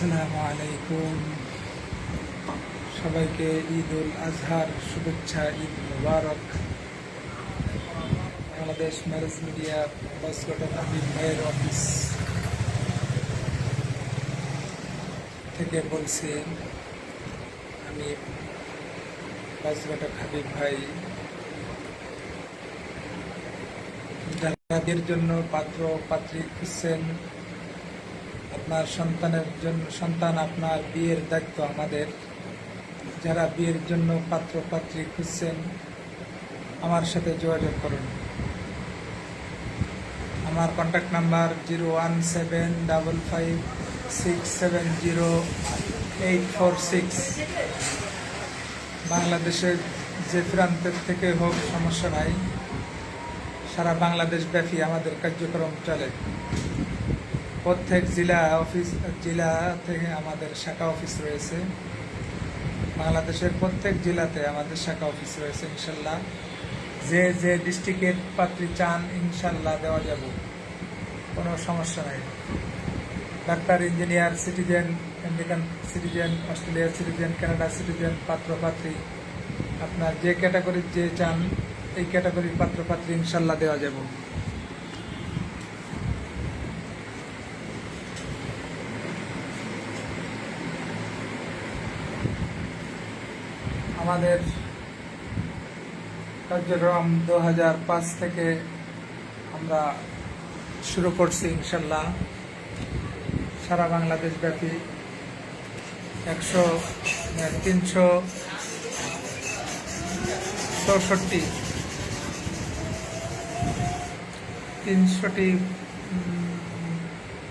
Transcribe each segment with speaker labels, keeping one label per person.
Speaker 1: আসসালামু আলাইকুম। সবাইকে ঈদ উল আজহার শুভেচ্ছা, ঈদ মুবারক। বাংলাদেশ ম্যারেজ মিডিয়া বাসকোটা হাবিব ভাইয়ের অফিস থেকে বলছি, আমি বাসকোটা হাবিব ভাই যাদের জন্য পাত্র পাত্রী খুঁজছেন আপনার সন্তানের জন্য, সন্তান আপনার বিয়ের দায়িত্ব আমাদের। যারা বিয়ের জন্য পাত্র পাত্রী খুঁজছেন, আমার সাথে যোগাযোগ করুন। আমার contact number zero one seven double five six seven zero eight four six বাংলাদেশের যে প্রান্তের থেকে হোক, সমস্যা নাই। সারা বাংলাদেশ ব্যাপী আমাদের কার্যক্রম চলে। প্রত্যেক জেলা অফিস, জেলা থেকে আমাদের শাখা অফিস রয়েছে। বাংলাদেশের প্রত্যেক জেলাতে আমাদের শাখা অফিস রয়েছে, ইনশাল্লাহ। যে যে ডিস্ট্রিক্টের পাত্রী চান, ইনশাল্লাহ দেওয়া যাব। কোনো সমস্যা নাই। Doctor engineer citizen American citizen অস্ট্রেলিয়ার সিটিজেন কানাডা সিটিজেন পাত্র পাত্রী আপনার যে ক্যাটাগরির যে চান, এই ক্যাটাগরির পাত্র পাত্রী ইনশাল্লাহ দেওয়া যাব। আমাদের কার্যক্রম দু থেকে আমরা শুরু করছি, ইনশাল্লাহ। সারা বাংলাদেশ ব্যাপী একশো তিনশো চৌষট্টি, তিনশোটি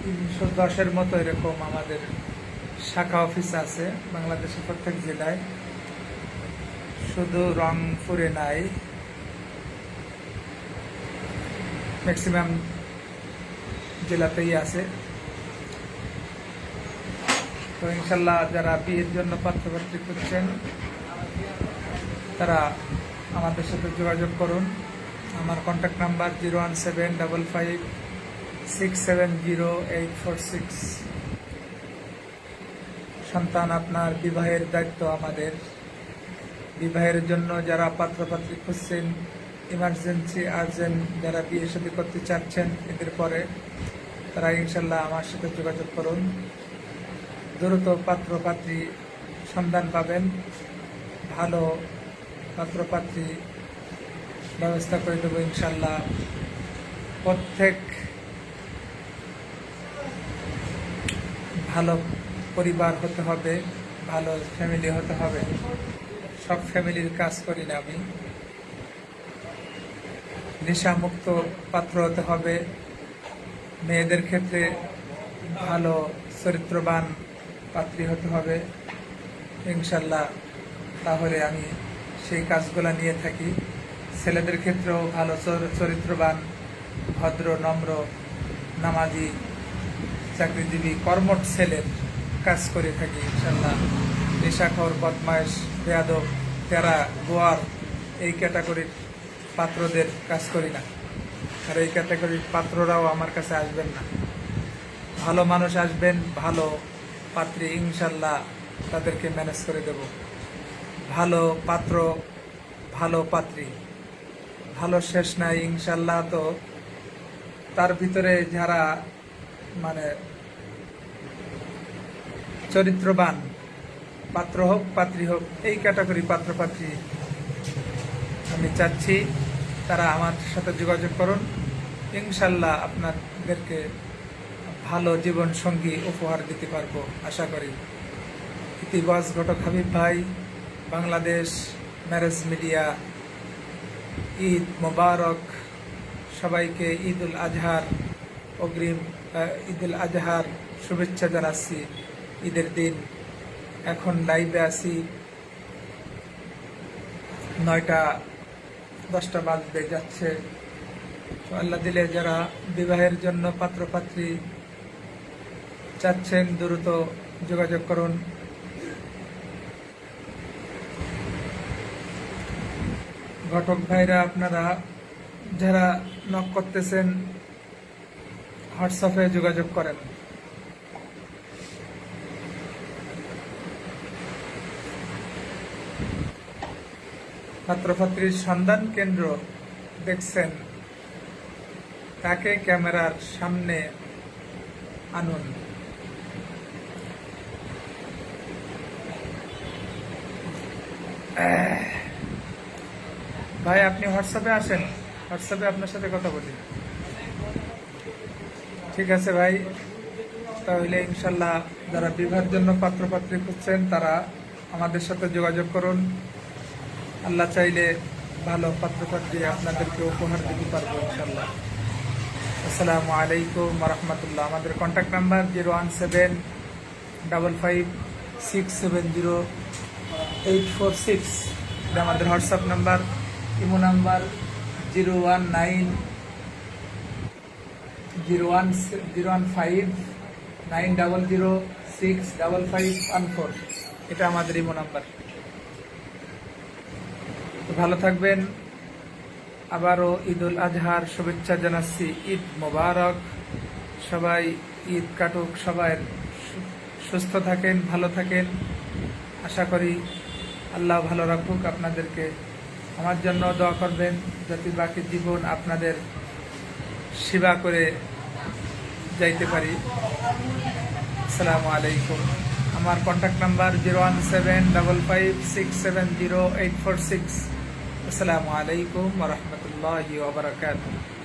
Speaker 1: তিনশো দশের মতো এরকম আমাদের শাখা অফিস আছে বাংলাদেশের প্রত্যেক জেলায়। শুধু রংপুরে নাই। ম্যাক্সিমাম জেলাতেই আছে। তো ইনশাল্লাহ যারা বিয়ের জন্য পাত্রপাত্রী করছেন তারা আমাদের সাথে যোগাযোগ করুন। আমার contact number zero one seven double five six seven zero eight four six সন্তান আপনার বিবাহের দায়িত্ব আমাদের। বিবাহের জন্য যারা পাত্রপাত্রী খুঁজছেন ইমার্জেন্সি আর্জেন্ট যারা বিয়ে শাদী করতে চাচ্ছেন, এদের পরে তারা ইনশাল্লাহ আমার সাথে যোগাযোগ করুন। দ্রুত পাত্রপাত্রী সন্ধান পাবেন। ভালো পাত্রপাত্রী ব্যবস্থা করে দেবো ইনশাল্লাহ। প্রত্যেক ভালো পরিবার হতে হবে, ভালো ফ্যামিলি হতে হবে। সব ফ্যামিলির কাজ করি না আমি। নেশামুক্ত পাত্র হতে হবে। মেয়েদের ক্ষেত্রে ভালো চরিত্রবান পাত্রী হতে হবে। ইনশাল্লাহ তাহলে আমি সেই কাজগুলো নিয়ে থাকি। ছেলেদের ক্ষেত্রেও ভালো চর- চরিত্রবান, ভদ্র, নম্র, নামাজি, চাকরিজীবী কর্মট ছেলের কাজ করে থাকি ইনশাল্লাহ। নেশাখর বদমাইশ বেয়াদব, তেরা, গোয়ার এই ক্যাটাগরির পাত্রদের কাজ করি না। আর এই ক্যাটাগরির পাত্ররাও আমার কাছে আসবেন না। ভালো মানুষ আসবেন, ভালো পাত্রী ইনশাল্লাহ তাদেরকে ম্যানেজ করে দেব। ভালো পাত্র, ভালো পাত্রী। ভালো শেষ নাই ইনশাল্লাহ তো। তার ভিতরে যারা মানে চরিত্রবান পাত্র হোক, পাত্রী হোক, এই ক্যাটাগরি পাত্র পাত্রী আমি চাচ্ছি তারা আমার সাথে যোগাযোগ করুন। ইনশাল্লাহ আপনাদেরকে ভালো জীবন সঙ্গী উপহার দিতে পারব, আশা করি। ইতিবাস ঘটক হাবিব ভাই, বাংলাদেশ ম্যারেজ মিডিয়া, ঈদ মোবারক, সবাইকে ঈদ উল আজহার, অগ্রিম ঈদ উল আজহার শুভেচ্ছা জানাচ্ছি। ঈদের দিন এখন লাইভে আছি। নয়টা, দশটা বাজতে যাচ্ছে। আল্লাহ দিলে যারা বিবাহের জন্য পাত্রপাত্রী চাচ্ছেন, দ্রুত যোগাযোগ করুন। ঘটক ভাইরা, আপনারা যারা নক করতেছেন, হোয়াটসঅ্যাপে যোগাযোগ করেন। ছাত্রছাত্রীর সন্ধান কেন্দ্র দেখছেন। তাকে ক্যামেরার সামনে আনুন। ভাই, আপনি হোয়াটসঅ্যাপে আসেন। হোয়াটসঅ্যাপে আপনার সাথে কথা বলি। ঠিক আছে ভাই। তাহলে ইনশাল্লাহ যারা বিবাহের জন্য পাত্রপাত্রী খুঁজছেন, তারা আমাদের সাথে যোগাযোগ করুন। আল্লাহ চাইলে ভালো পাত্রপাত্রী আপনাদেরকে উপহার দিতে পারব ইনশাল্লাহ আসসালামু আলাইকুম রহমতুল্লাহ আমাদের contact number zero one seven double five six seven zero eight four six এটা আমাদের WhatsApp number imo number zero one nine zero one zero one five nine double zero six double five one four এটা আমাদের imo number. ভালো থাকবেন। আবারও ঈদ উল আজহার শুভেচ্ছা জানাচ্ছি। ঈদ মোবারক। সবাই ঈদ কাটুক, সবাই সুস্থ থাকেন, ভালো থাকেন। আশা করি আল্লাহ ভালো রাখুক আপনাদেরকে। আমার জন্য দোয়া করবেন যাতে বাকি জীবন আপনাদের সেবা করে যাইতে পারি। আসসালামু আলাইকুম। আমার contact number zero one seven double five six seven zero eight four six আসসালামু আলাইকুম রহমতুল্লাহ ওবরাকাতুহ